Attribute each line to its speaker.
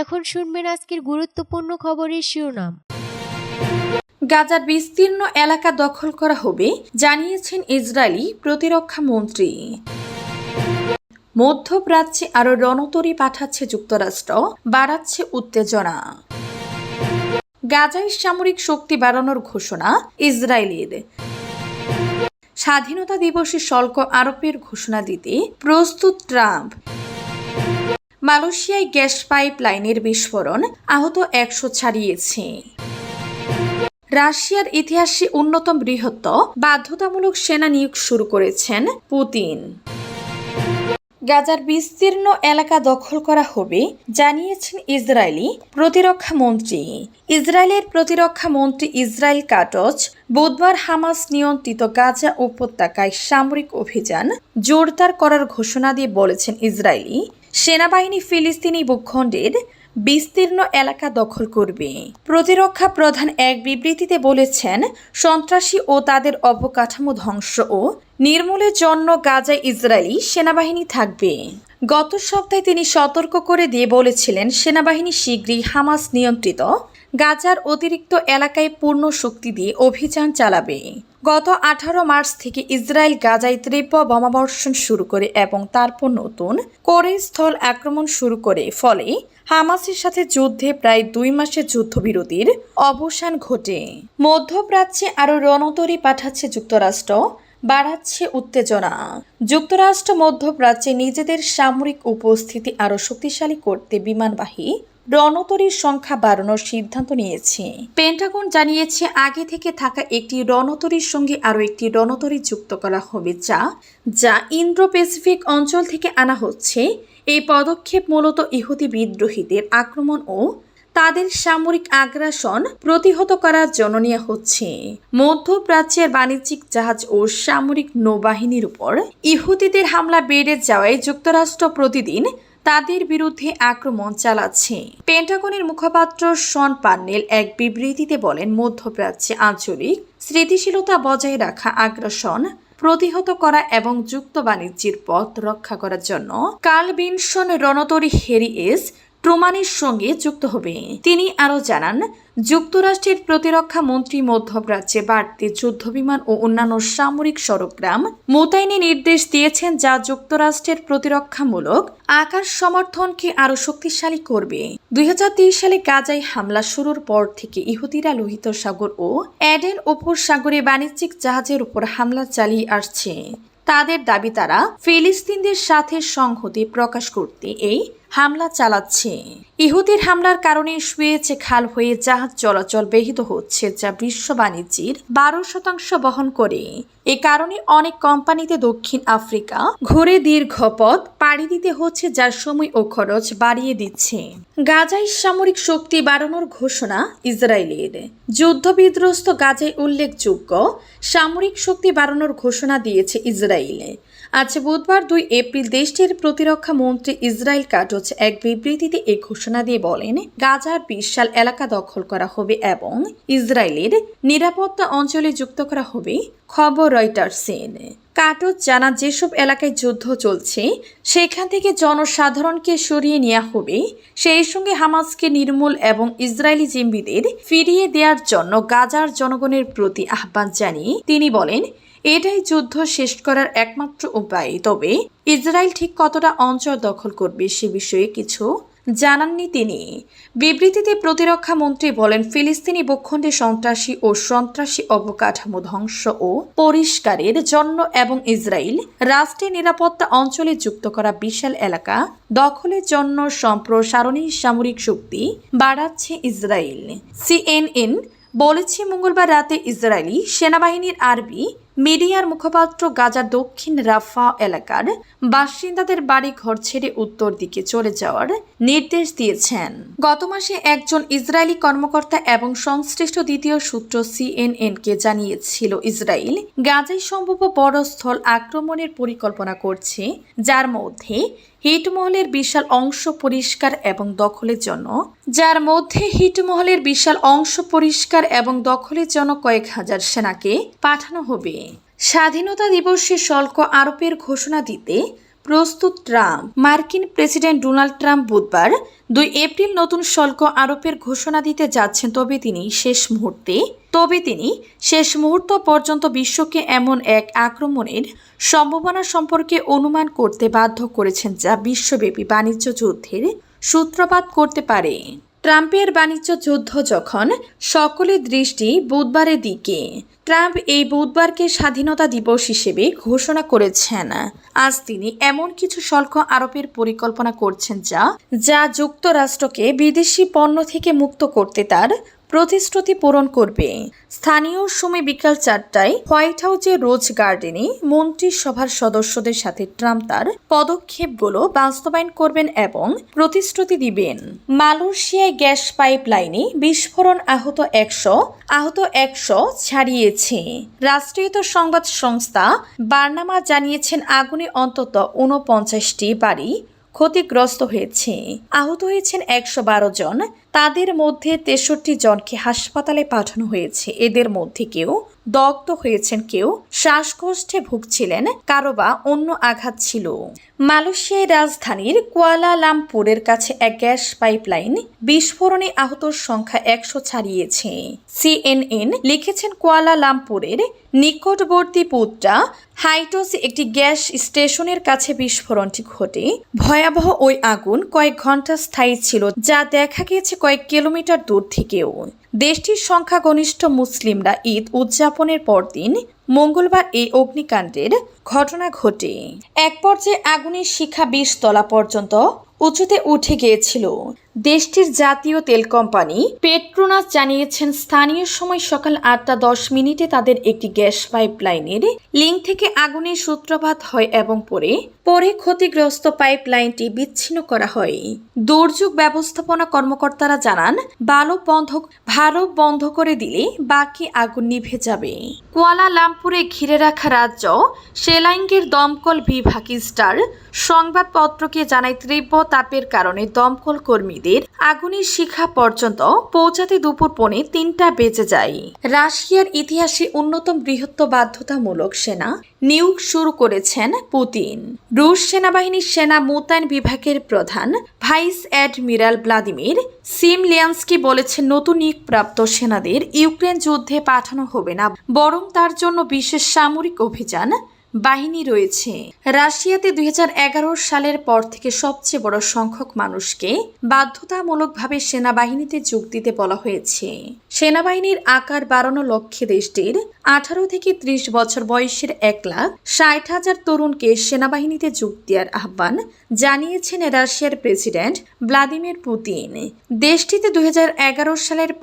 Speaker 1: এখন শুনবেন আজকের গুরুত্বপূর্ণ খবরের শিরোনাম।
Speaker 2: গাজার বিস্তীর্ণ এলাকা দখল করা হবে, জানিয়েছেন ইসরায়েলি প্রতিরক্ষা মন্ত্রী। মধ্যপ্রাচ্যে আরও রণতরী পাঠাচ্ছে যুক্তরাষ্ট্র, বাড়াচ্ছে উত্তেজনা। গাজায় সামরিক শক্তি বাড়ানোর ঘোষণা ইসরায়েলের। স্বাধীনতা দিবসে শুল্ক আরোপের ঘোষণা দিতে প্রস্তুত ট্রাম্প। মালয়েশিয়ায় গ্যাস পাইপ লাইনের বিস্ফোরণ আহত একশো ছাড়িয়েছে। রাশিয়ার ইতিহাসে অন্যতম বৃহত্ত বাধ্যতামূলক সেনা নিয়োগ শুরু করেছেন পুতিন। গাজার বিস্তীর্ণ এলাকা দখল করা হবে জানিয়েছেন ইসরায়েলি প্রতিরক্ষা মন্ত্রী। ইসরায়েলের প্রতিরক্ষা মন্ত্রী ইসরায়েল কাটজ বুধবার হামাস নিয়ন্ত্রিত গাজা উপত্যকায় সামরিক অভিযান জোরদার করার ঘোষণা দিয়ে বলেছেন ইসরায়েলি। সেনাবাহিনী ফিলিস্তিনি ভূখণ্ডের বিস্তীর্ণ এলাকা দখল করবে। প্রতিরক্ষা প্রধান এক বিবৃতিতে বলেছেন, সন্ত্রাসী ও তাদের অবকাঠামো ধ্বংস ও নির্মূলের জন্য গাজায় ইসরায়েলি সেনাবাহিনী থাকবে। গত সপ্তাহে তিনি সতর্ক করে দিয়ে বলেছিলেন, সেনাবাহিনী শীঘ্রই হামাস নিয়ন্ত্রিত গাজার অতিরিক্ত এলাকায় পূর্ণ শক্তি দিয়ে অভিযান চালাবে। গত আঠারো মার্চ থেকে ইসরায়েল গাজায় তীব্র বোমাবর্ষণ শুরু করে এবং তারপর নতুন করে স্থল আক্রমণ শুরু করে। ফলে হামাসের সাথে যুদ্ধে প্রায় দুই মাসের যুদ্ধবিরতির অবসান ঘটে। মধ্যপ্রাচ্যে আরও রণতরী পাঠাচ্ছে যুক্তরাষ্ট্র। বাড়াচ্ছে উত্তেজনা। যুক্তরাষ্ট্র, মধ্যপ্রাচ্যে নিজেদের সামরিক উপস্থিতি আরও শক্তিশালী করতে বিমানবাহী রণতরীর সংখ্যা বাড়ানোর সিদ্ধান্ত নিয়েছে। পেন্টাগন জানিয়েছে, আগে থেকে থাকা একটি রণতরীর সঙ্গে আরও একটি রণতরী যুক্ত করা হবে, যা যা ইন্দ্রো প্যাসিফিক অঞ্চল থেকে আনা হচ্ছে। এই পদক্ষেপ মূলত ইহুদি বিদ্রোহীদের আক্রমণ ও তাদের সামরিক আগ্রাসন প্রতিহত করার জন্য নেওয়া হচ্ছে। মধ্যপ্রাচ্যের বাণিজ্যিক জাহাজ ও সামরিক নৌবাহিনীর উপর ইহুদিদের হামলা বেড়ে যাওয়ায় যুক্তরাষ্ট্র প্রতিদিন তাদের বিরুদ্ধে আক্রমণ চালাচ্ছে। পেন্টাগনের মুখপাত্র শন পান্নেল এক বিবৃতিতে বলেন, মধ্যপ্রাচ্যে আঞ্চলিক স্মৃতিশীলতা বজায় রাখা আগ্রাসন প্রতিহত করা এবং যুক্ত বাণিজ্যের পথ রক্ষা করার জন্য কার্ল বিনসন রণতরী হেরিএস ট্রুমানের সঙ্গে যুক্ত হবে। তিনি আরও জানান, যুক্তরাষ্ট্রের প্রতিরক্ষা মন্ত্রী মধ্যপ্রাচ্যে বাড়তি যুদ্ধবিমান ও অন্যান্য সামরিক সরগ্রাম মোতায়েনে নির্দেশ দিয়েছেন যা যুক্তরাষ্ট্রের প্রতিরক্ষামূলক আকাশ সমর্থনকে আরও শক্তিশালী করবে। দুই সালে গাজায় হামলা শুরুর পর থেকে ইহুদিরা লোহিত সাগর ও অ্যাডেন উপসাগরে বাণিজ্যিক জাহাজের উপর হামলা চালিয়ে আসছে। তাদের দাবি, তারা ফিলিস্তিনদের সাথে সংহতি প্রকাশ করতে এই হামলা চালাচ্ছে। ইহুদির হামলার কারণে সুয়েজ খাল হয়ে জাহাজ চলাচল ব্যাহত হচ্ছে, যা বিশ্ব বাণিজ্যের বারো শতাংশ বহন করে। এ কারণে অনেক কোম্পানিতে দক্ষিণ আফ্রিকা ঘুরে দীর্ঘ পথ পাড়ি দিতে হচ্ছে, যার সময় ও খরচ বাড়িয়ে দিচ্ছে। গাজায় সামরিক শক্তি বাড়ানোর ঘোষণা ইসরায়েলের। যুদ্ধবিধ্বস্ত গাজায় উল্লেখযোগ্য সামরিক শক্তি বাড়ানোর ঘোষণা দিয়েছে ইসরায়েল। আজ বুধবার দুই এপ্রিল দেশটির প্রতিরক্ষা মন্ত্রী ইসরায়েল কাটজ এক বিবৃতিতে এই ঘোষণা দিয়ে বলেন, গাজার বিশাল এলাকা দখল করা হবে এবং ইসরায়েলের নিরাপত্তা অঞ্চলে যুক্ত করা হবে, খবর রয়টার্সের। কাটজ জানা যেসব এলাকায় যুদ্ধ চলছে, সেখান থেকে জনসাধারণকে সরিয়ে নেওয়া হবে। সেই সঙ্গে হামাসকে নির্মূল এবং ইসরায়েলি জিম্বিদের ফিরিয়ে দেওয়ার জন্য গাজার জনগণের প্রতি আহ্বান জানিয়ে তিনি বলেন এটাই যুদ্ধ শেষ করার একমাত্র উপায়। তবে ইসরায়েল ঠিক কতটা অঞ্চল দখল করবে সে বিষয়ে কিছু জানাননি তিনি। বিবৃতিতে প্রতিরক্ষা মন্ত্রী বলেন, ফিলিস্তিনি ভূখণ্ডে সন্ত্রাসী ও সন্ত্রাসী অবকাঠামো ধ্বংস ও পরিষ্কারের জন্য এবং ইসরায়েল রাষ্ট্রের নিরাপত্তা অঞ্চলে যুক্ত করা বিশাল এলাকা দখলের জন্য সম্প্রসারণী সামরিক শক্তি বাড়াচ্ছে ইসরায়েল। সিএনএন বলেছে, মঙ্গলবার রাতে ইসরায়েলি সেনাবাহিনীর আরবি মিডিয়ার মুখপাত্র গাজার দক্ষিণ রাফা এলাকার বাসিন্দাদের বাড়ি ঘর ছেড়ে উত্তর দিকে চলে যাওয়ার নির্দেশ দিয়েছেন। গত মাসে একজন ইসরায়েলি কর্মকর্তা এবং সংশ্লিষ্ট দ্বিতীয় সূত্র সিএনএনকে জানিয়েছিল, ইসরায়েল গাজায় সম্ভব বড় স্থল আক্রমণের পরিকল্পনা করছে, যার মধ্যে হিটমহলের বিশাল অংশ পরিষ্কার এবং দখলের জন্য, যার মধ্যে হিটমহলের বিশাল অংশ পরিষ্কার এবং দখলের জন্য কয়েক হাজার সেনাকে পাঠানো হবে। স্বাধীনতা দিবসে শুল্ক আরোপের ঘোষণা দিতে প্রস্তুত ট্রাম্প। মার্কিন প্রেসিডেন্ট ডোনাল্ড ট্রাম্প বুধবার দুই এপ্রিল নতুন শুল্ক আরোপের ঘোষণা দিতে যাচ্ছেন, তবে তিনি শেষ মুহূর্তে, তবে তিনি শেষ মুহূর্ত পর্যন্ত বিশ্বকে এমন এক আক্রমণের সম্ভাবনা সম্পর্কে অনুমান করতে বাধ্য করেছেন, যা বিশ্বব্যাপী বাণিজ্য যুদ্ধের সূত্রপাত করতে পারে। ট্রাম্পের বাণিজ্য যুদ্ধ যখন সকলের দৃষ্টি বুধবারের দিকে, ট্রাম্প এই বুধবারকে স্বাধীনতা দিবস হিসেবে ঘোষণা করেছেন। আজ তিনি এমন কিছু শুল্ক আরোপের পরিকল্পনা করছেন যা যা যুক্তরাষ্ট্রকে বিদেশি পণ্য থেকে মুক্ত করতে তার প্রতিশ্রুতি পূরণ করবে। স্থানীয় সময় বিকাল চারটায় হোয়াইট হাউসে রোজ গার্ডেনে মন্ত্রিসভার সদস্যদের সাথে ট্রাম্প তার পদক্ষেপগুলো বাস্তবায়ন করবেন এবং প্রতিশ্রুতি দিবেন। মালয়েশিয়ায় গ্যাস পাইপলাইনে বিস্ফোরণ আহত একশো আহত একশো ছাড়িয়েছে। রাষ্ট্রীয় সংবাদ সংস্থা বার্নামা জানিয়েছেন, আগুনে অন্তত ঊনপঞ্চাশটি বাড়ি ক্ষতিগ্রস্ত হয়েছে। আহত হয়েছেন একশো বারো জন। তাদের মধ্যে তেষট্টি জনকে হাসপাতালে পাঠানো হয়েছে। এদের মধ্যে কেউ দগ্ধ হয়েছেন, কেউ শ্বাসকষ্টে ভুগছিলেন, কারও বা অন্য আঘাত ছিল। মালয়েশিয়ার রাজধানীর কুয়ালালামপুরের কাছে এক গ্যাস পাইপলাইন বিস্ফোরণে আহতর সংখ্যা একশো ছাড়িয়েছে। সিএনএন লিখেছেন, কুয়ালালামপুরের নিকটবর্তী পুত্রা হাইটোস একটি গ্যাস স্টেশনের কাছে বিস্ফোরণটি ঘটে। ভয়াবহ ওই আগুন কয়েক ঘণ্টা স্থায়ী ছিল, যা দেখা গিয়েছে কয়েক কিলোমিটার দূর থেকেও। দেশটির সংখ্যাগনিষ্ঠ মুসলিমরা ঈদ উদযাপনের পরদিন মঙ্গলবার এই অগ্নিকাণ্ডের ঘটনা ঘটে। এক পর্যায়ে আগুনের শিখা বিশ তলা পর্যন্ত উঁচুতে উঠে গিয়েছিল। দেশটির জাতীয় তেল কোম্পানি পেট্রোনাস জানিয়েছেন, স্থানীয় সময় সকাল আটটা দশ মিনিটে তাদের একটি গ্যাস পাইপলাইনের লিঙ্ক থেকে আগুনের সূত্রপাত হয় এবং পরে পরে ক্ষতিগ্রস্ত পাইপলাইনটি বিচ্ছিন্ন করা হয়। দুর্যোগ ব্যবস্থাপনা কর্মকর্তারা জানান, বালো বন্ধ ভালো বন্ধ করে দিলে বাকি আগুন নিভে যাবে। কুয়ালালামপুরে ঘিরে রাখা রাজ্য, সেলাইঙ্গের দমকল বিভাগ স্টার সংবাদপত্রকে জানায় তীব্র তাপের কারণে দমকল কর্মীদের আগুনের শিখা পর্যন্ত পৌঁছাতে দুপুর পৌনে তিনটা বেজে যায়। রাশিয়ার ইতিহাসে অন্যতম বৃহত্ত বাধ্যতামূলক সেনা নিয়োগ শুরু করেছেন পুতিন। রুশ সেনাবাহিনীর সেনা মোতায়েন বিভাগের প্রধান ভাইস অ্যাডমিরাল ভ্লাদিমির সিম সিমলিয়ান্সকি বলেছেন, নতুন নিয়োগপ্রাপ্ত সেনাদের ইউক্রেন যুদ্ধে পাঠানো হবে না, বরং তার জন্য বিশেষ সামরিক অভিযান বাহিনী রয়েছে। রাশিয়াতে দুই হাজার এগারো সালের পর থেকে সবচেয়ে বড় সংখ্যক মানুষকে বাধ্যতামূলকভাবে সেনাবাহিনীতে যোগ দিতে বলা হয়েছে। সেনাবাহিনীর আকার বাড়ানো লক্ষ্যে দেশটির আঠারো থেকে ত্রিশ বছর বয়সের এক লাখ ষাট হাজার তরুণকে সেনাবাহিনীতে যোগ দেওয়ার আহ্বান জানিয়েছেন রাশিয়ার প্রেসিডেন্ট ভ্লাদিমির পুতিন। দেশটিতে দুই হাজার এগারো সালের